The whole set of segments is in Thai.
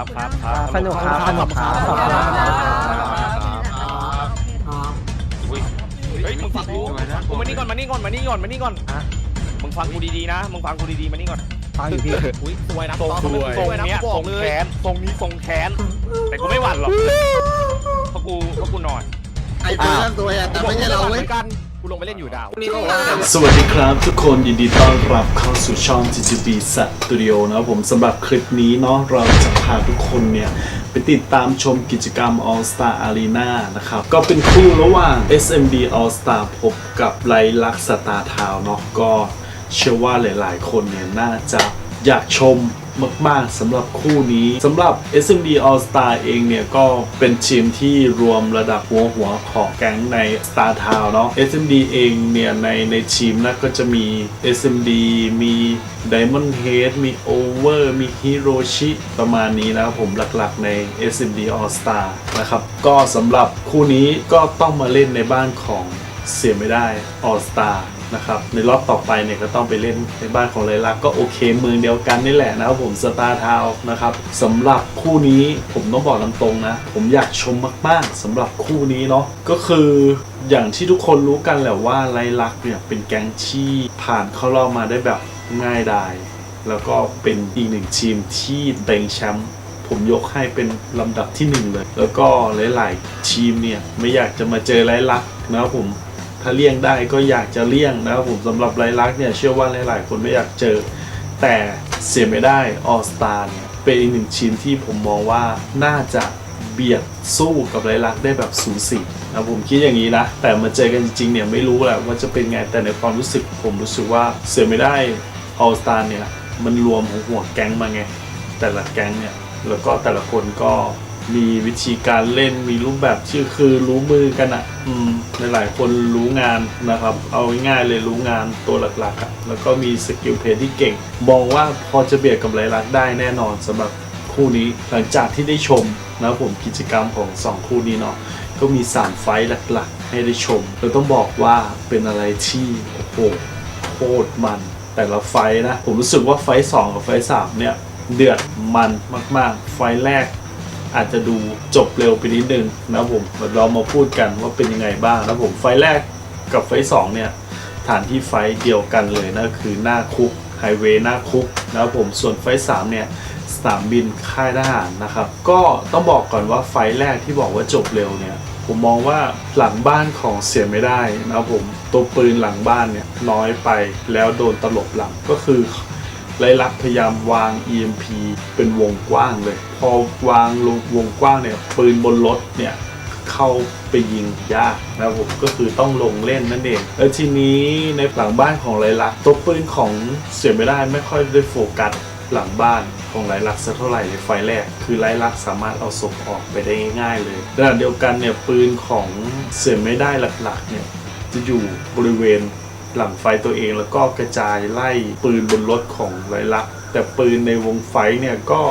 ครับขอบครับคุณครัมาบกครับสนุกครับสนุกครับขอบคุณมากครับอุ้ยเฮ้ยมึงฟังกูกูมานี่ก่อนมานี่ก่อนมานี่ก่อนมานี่ก่อนอะมึงฟังกูดีๆนะมึงฟังกูดีๆมานี่ก่อนฟังอยู่พี่อุ้ยสวยนะทรงทรงสวยทรงเนี้ยทรงแขนทรงนี้ทรงแขนแต่กูไม่หวั่นหรอกเพราะกูเพราะกูนอนไอ้ตัวนั้นตัวอะแต่ไม่ใช่เราเว้ยกันกู ลงไปเล่นอยู่ดาว สวัสดีครับทุกคนยินดีต้อนรับเข้าสู่ช่อง GGB Studio นะครับผมสำหรับคลิปนี้เนาะเราจะพาทุกคนเนี่ยไปติดตามชมกิจกรรม All Star Arena นะครับ ก็เป็นคู่ระหว่าง SMD All Star พบกับไลลักสตาร์ทาวเนาะก็เชื่อว่าหลาย ๆ คนเนี่ยน่าจะอยากชม มาก ๆสำหรับคู่นี้สำหรับ SMD All Star เองเนี่ย ก็เป็นทีมที่รวมระดับหัวหัวของแก๊งใน Star Town เนาะ SMD เองเนี่ย ในในทีมนะก็จะมี SMD มี Diamond Head มี Over มี Hiroshi ประมาณนี้นะครับผมหลักๆใน SMD All Star นะครับ ก็สำหรับคู่นี้ก็ต้องมาเล่นในบ้านของ เสียไม่ได้ All Star นะครับในรอบต่อไปเนี่ยก็ต้องไปเล่นในบ้านของไรลักษ์ก็โอเคเมืองเดียวกันนี่แหละนะครับผมสตาร์ทาวนะครับสำหรับคู่นี้ผมต้องบอกตามตรงนะ ผมอยากชมมากๆสำหรับคู่นี้เนาะก็คืออย่างที่ทุกคนรู้กันแหละว่าไรลักษ์เนี่ยเป็นแก๊งที่ผ่านเข้ารอบมาได้แบบง่ายดายแล้วก็เป็นอีกหนึ่งทีมที่เต็งแชมป์ผมยกให้เป็นลำดับที่หนึ่งเลย แล้วก็หลาย ๆ ทีมเนี่ยไม่อยากจะมาเจอไรลักษ์นะครับผม ถ้าเลี่ยงได้ก็อยากจะเลี่ยงนะครับผมสำหรับไรลักเนี่ยเชื่อว่าหลายๆ คนไม่อยากเจอ แต่เสียไม่ได้ออสตาเนี่ยเป็นอีกหนึ่งทีมที่ผมมองว่าน่าจะเบียดสู้กับไรลักได้แบบสูสีนะผมคิดอย่างนี้นะ แต่มาเจอกันจริงๆเนี่ยไม่รู้แหละว่าจะเป็นไงแต่ในความรู้สึกผมรู้สึกว่าเสียไม่ได้ออสตาเนี่ยมันรวมของหัวแก๊งมาไงแต่ละแก๊งเนี่ยแล้วก็แต่ละคนก็ มีวิธีการเล่นมีรูปแบบที่อคือรู้มือกันอะ่ะ อืมหลายๆคนรู้งานนะครับ เอาง่ายๆเลยรู้งานตัวหลักๆอะ่ะแล้วก็มีสกิลเพลย์ที่เก่งมองว่าพอจะเบียดกับไรลักได้แน่นอนสำหรับคู่นี้หลังจากที่ได้ชมนะผมกิจกรรมของสองคู่นี้เนาะก็มี 3 ไฟท์หลักๆ ให้ได้ชมเราต้องบอกว่าเป็นอะไรที่โอ้โหโคตรมัน แต่ละไฟท์นะ ผมรู้สึกว่าไฟท์สองกับไฟท์สามเนี่ย เดือดมันมาก ๆ ไฟท์แรก อาจจะดูจบเร็วไปนิดนึงนะผมเรามาพูดกันว่าเป็นยังไงบ้างนะผมไฟแรกกับไฟสองเนี่ยฐานที่ไฟเดียวกันเลยนะคือหน้าคุกไฮเวย์หน้าคุกนะผมส่วนไฟสามเนี่ยสนามบินค่ายทหารนะครับ ก็ต้องบอกก่อนว่าไฟแรกที่บอกว่าจบเร็วเนี่ยผมมองว่าหลังบ้านของเสียไม่ได้นะครับผมตัวปืนหลังบ้านเนี่ยน้อยไปแล้วโดนตลบหลังก็คือ ไลลักษ์พยายามวาง EMP เป็นวงกว้างเลย พอวางลงวงกว้างเนี่ยปืนบนรถเนี่ยเข้าไปยิงยากนะครับผมก็คือต้องลงเล่นนั่นเอง แล้วทีนี้ในหลังบ้านของไลลักษ์ตัวปืนของเสียไม่ได้ไม่ค่อยได้โฟกัสหลังบ้านของไลลักษ์สักเท่าไหร่ในไฟแรก คือไลลักษ์สามารถเอาศพออกไปได้ง่ายๆเลยขณะเดียวกันเนี่ยปืนของเสียไม่ได้หลักๆเนี่ยจะอยู่บริเวณ หลังไฟตัวเองแล้วก็กระจายไล่ปืนบนรถของไรลักษ์แต่ปืนในวงไฟเนี่ยก็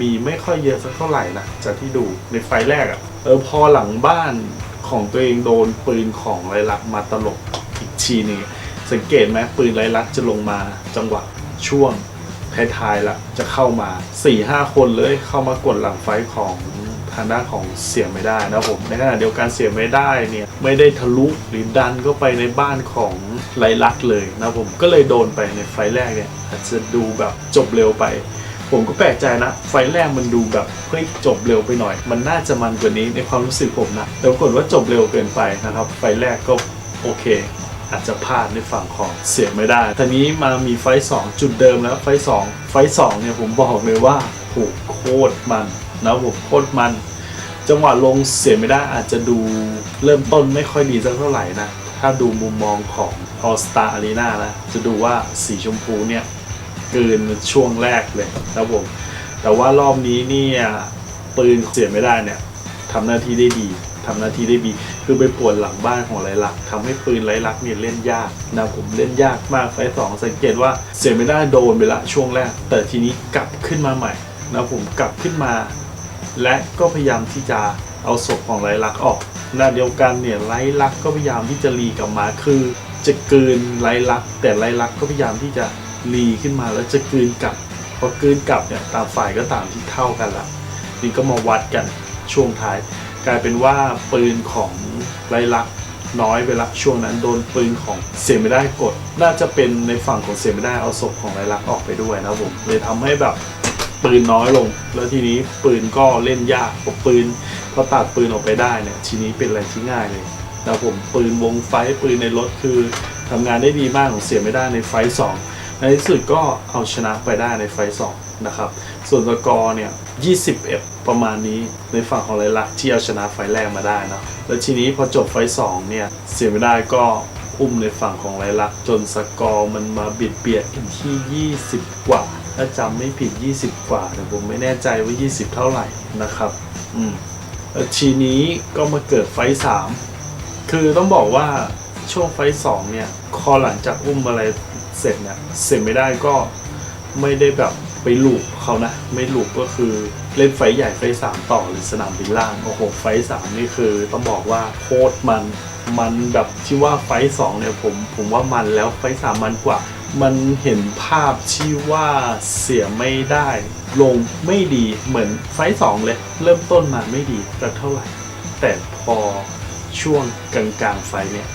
มีไม่ค่อยเยอะสักเท่าไหร่นะจากที่ดูในไฟแรกอะ่ะเออพอหลังบ้านของตัวเองโดนปืนของไรลักษ์มาตลบอีกทีนึงสังเกตไหมปืนไรลักษ์จะลงมาจังหวะช่วงท้ายๆละจะเข้ามา4ี่ห้าคนเลยเข้ามากดหลังไฟของทางด้านของเสียไม่ได้นะครับผมในขณะเดียวกันเสียไม่ได้เนี่ยไม่ได้ทะลุหรือดันเข้าไปในบ้านของ ไรลักเลยนะผมก็เลยโดนไปในไฟแรกเนี่ยอาจจะดูแบบจบเร็วไป ผมก็แปลกใจนะ ไฟแรกมันดูแบบเฮ้ยจบเร็วไปหน่อย มันน่าจะมันกว่านี้ในความรู้สึกผมนะแต่ปรากฏว่าจบเร็วเกินไปนะครับ ไฟแรกก็โอเค อาจจะพลาดในฝั่งของเสียไม่ได้ทีนี้มามีไฟท์สองจุดเดิมแล้วไฟท์สองไฟท์สองเนี่ยผมบอกเลยว่าโหโคตรมันนะผมโคตรมันจังหวะลงเสียไม่ได้อาจจะดูเริ่มต้นไม่ค่อยดีสักเท่าไหร่นะ ถ้าดูมุมมองของ All Star Arena นะจะดูว่าสีชมพูเนี่ยเกินช่วงแรกเลยนะครับผม แต่ว่ารอบนี้เนี่ยปืนเสียไม่ได้เนี่ยทำหน้าที่ได้ดีทำหน้าที่ได้ดี คือไปปวดหลังบ้านของไรลักษ์ทำให้ปืนไรลักษ์เนี่ยเล่นยากนะผมเล่นยากมากไฟสองสังเกตว่าเสียไม่ได้โดนไปละช่วงแรก แต่ทีนี้กลับขึ้นมาใหม่นะผมกลับขึ้นมา และก็พยายามที่จะเอาศพของไรลักษ์ออกขณะเดียวกันเนี่ยไรลักษ์ก็พยายามที่จะรีกลับมาคือ จะเกลืนไรลักษ์แต่ไรลักษ์ก็พยายามที่จะรีขึ้นมาแล้วจะกลืนกลับพอกลืนกลับเนี่ยตางฝ่ายก็ตางที่เท่ากันละนี่ก็มาวัดกันช่วงท้าย กลายเป็นว่าปืนของไรลักษ์น้อยไปละช่วงนั้นโดนปืนของเสียไม่ได้กด น่าจะเป็นในฝั่งของเสียไม่ได้เอาศพของไรลักษ์ออกไปด้วยนะผมเลยทำให้แบบปืนน้อยลง แล้วทีนี้ปืนก็เล่นยากพอปืนพอตัดปืนออกไปได้เนี่ยทีนี้เป็นอะไรที่ง่ายเลย นะผมปืนวงไฟปืนในรถคือทำงานได้ดีมากของเสียไม่ได้ในไฟสองในที่สุดก็เอาชนะไปได้ในไฟสองนะครับ ส่วนสกอร์เนี่ย 21 ประมาณนี้ในฝั่งของไรลักษ์ที่เอาชนะไฟแรกมาได้นะแล้วทีนี้พอจบไฟสองเนี่ย เสียไม่ได้ก็อุ้มในฝั่งของไรลักษ์จนสกอร์มันมาบิดเบียดกันที่ 20 กว่า ถ้าจำไม่ผิด 20 กว่าแต่ผมไม่แน่ใจว่า 20 เท่าไหร่นะครับ อืมแล้วทีนี้ก็มาเกิดไฟสาม คือต้องบอกว่าช่วงไฟสองเนี่ย คอหลังจากอุ้มอะไรเสร็จเนี่ย เสร็จไม่ได้ก็ไม่ได้แบบไปลูกเขานะ ไม่ลูกก็คือเล่นไฟใหญ่ไฟสามต่อหรือสนามบินล่าง โอ้โห ไฟสามนี่คือต้องบอกว่าโคตรมัน มันแบบที่ว่าไฟสองเนี่ยผมผมว่ามันแล้วไฟสามมันกว่า มันเห็นภาพที่ว่าเสียไม่ได้ ลงไม่ดีเหมือนไฟสองเลย เริ่มต้นมาไม่ดีสักเท่าไหร่ แต่พอ ช่วงกลางๆไฟเนี่ย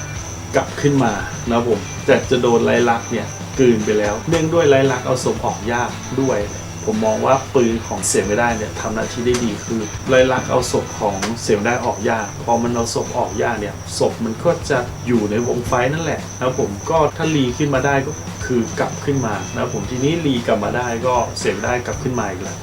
กลับขึ้นมานะผมแต่จะโดนไล่ลักเนี่ยกลืนไปแล้ว เนื่องด้วยไล่ลักเอาศพออกยากด้วย ผมมองว่าปืนของเสียไม่ได้เนี่ยทำหน้าที่ได้ดีคือไล่ลักเอาศพของเสียไม่ได้ออกยาก พอมันเอาศพออกยากเนี่ยศพมันก็จะอยู่ในวงไฟนั่นแหละนะผมก็ถ้ารีขึ้นมาได้ก็คือกลับขึ้นมานะผมทีนี้รีกลับมาได้ก็เสียไม่ได้กลับขึ้นมาอีกแล้ว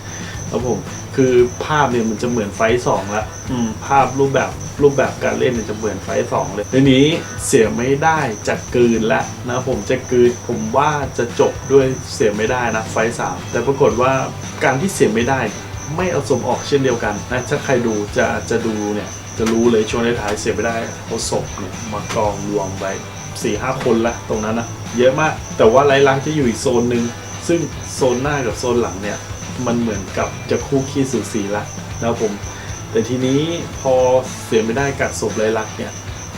ครับผมคือภาพเนี่ยมันจะเหมือนไฟท์สองละอืมภาพรูปแบบรูปแบบการเล่นเนี่ยจะเหมือนไฟท์สองเลยทีนี้เสียไม่ได้จะกลืนแล้วนะผมจะกลืนผมว่าจะจบด้วยเสียไม่ได้นะไฟท์สามแต่ปรากฏว่าการที่เสียไม่ได้ไม่เอาสมออกเช่นเดียวกันนะถ้าใครดูจะจะดูเนี่ยจะรู้เลยช่วงท้ายๆเสียไม่ได้เอาศพเนี่ยมากองรวมไว้สี่ห้าคนละตรงนั้นนะเยอะมากแต่ว่าไร้ลังจะอยู่อีกโซนหนึ่งซึ่งโซนหน้ากับโซนหลังเนี่ย มันเหมือนกับจะคู่ขี้สูสีละนะครับผม แต่ทีนี้พอเสียไม่ได้กัดศพไรลักเนี่ย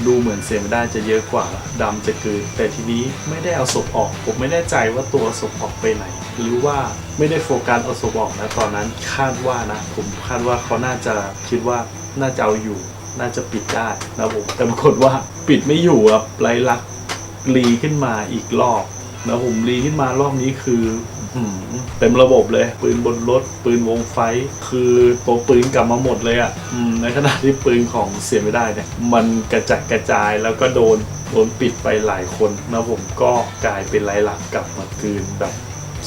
ดูเหมือนเสียไม่ได้จะเยอะกว่าดำจะเกินแต่ทีนี้ไม่ได้เอาศพออก ผมไม่แน่ใจว่าตัวศพออกไปไหน หรือว่าไม่ได้โฟกัสเอาศพออกนะตอนนั้นคาดว่านะ ผมคาดว่าเขาน่าจะคิดว่าน่าจะเอาอยู่ น่าจะปิดได้นะผมแต่ปรากฏว่าปิดไม่อยู่ครับไรลักรีขึ้นมาอีกรอบนะผมรีขึ้นมารอบนี้คือ เต็มระบบเลย ปืนบนรถ ปืนวงไฟ คือตัวปืนกลับมาหมดเลยอะ่ะในขณะที่ปืนของเสียไม่ได้เนี่ย มันกระจัดกระจายแล้วก็โดนโดนปิดไปหลายคนนะผมก็กลายเป็นไรลักกลับมาคืนแบบ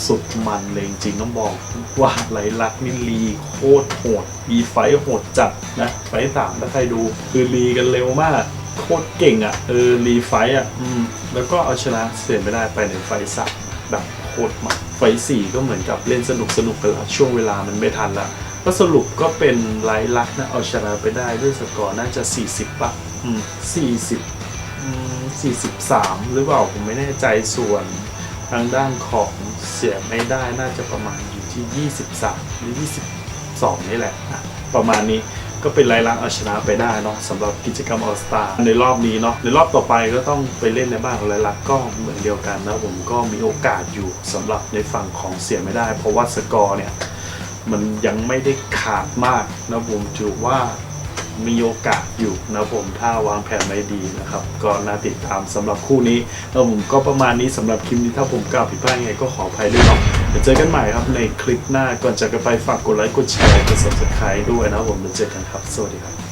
สุดมันเลยจริงต้องบอกว่าไรลักนี่รีโคตรโหดมีไฟโหดจัดนะไฟสามถ้าใครดูคือรีกันเร็วมาก โคตรเก่งอะ่ะเออรีไฟต์อะ อืม แล้วก็เอาชนะเสียไม่ได้ไปในไฟสามแบบโคตรมัน ไฟสี่ก็เหมือนกับเล่นสนุกสนุกกันละช่วงเวลามันไม่ทันละก็สรุปก็เป็นไลลักนะเอาชนะไปได้ด้วยสกอร์น่าจะ 40ปะอืม40อืม43 หรือเปล่าผมไม่แน่ใจส่วนทางด้านของเสียไม่ได้น่าจะประมาณอยู่ที่ 23 หรือ 22 นี่แหละอะประมาณนี้ ก็เป็นไลลักษณ์เอาชนะไปได้เนาะสำหรับกิจกรรมออสตาในรอบนี้เนาะในรอบต่อไปก็ต้องไปเล่นในบ้านของไลลักษณ์ก็เหมือนเดียวกันนะผมก็มีโอกาสอยู่สำหรับในฝั่งของเสียไม่ได้ เพราะว่าสกอร์เนี่ยมันยังไม่ได้ขาดมากนะผมถือว่ามีโอกาสอยู่นะผมถ้าวางแผนไว้ดีนะครับ ก็น่าติดตามสำหรับคู่นี้แล้วผมก็ประมาณนี้สำหรับคลิปนี้ถ้าผมกล่าวผิดพลาดยังไงก็ขออภัยด้วยเนาะ เดี๋ยวเจอกันใหม่ครับในคลิปหน้าก่อนจากกันไปฝากกดไลค์กดแชร์กด subscribe ด้วยนะครับผมเดี๋ยวเจอกันครับ สวัสดีครับ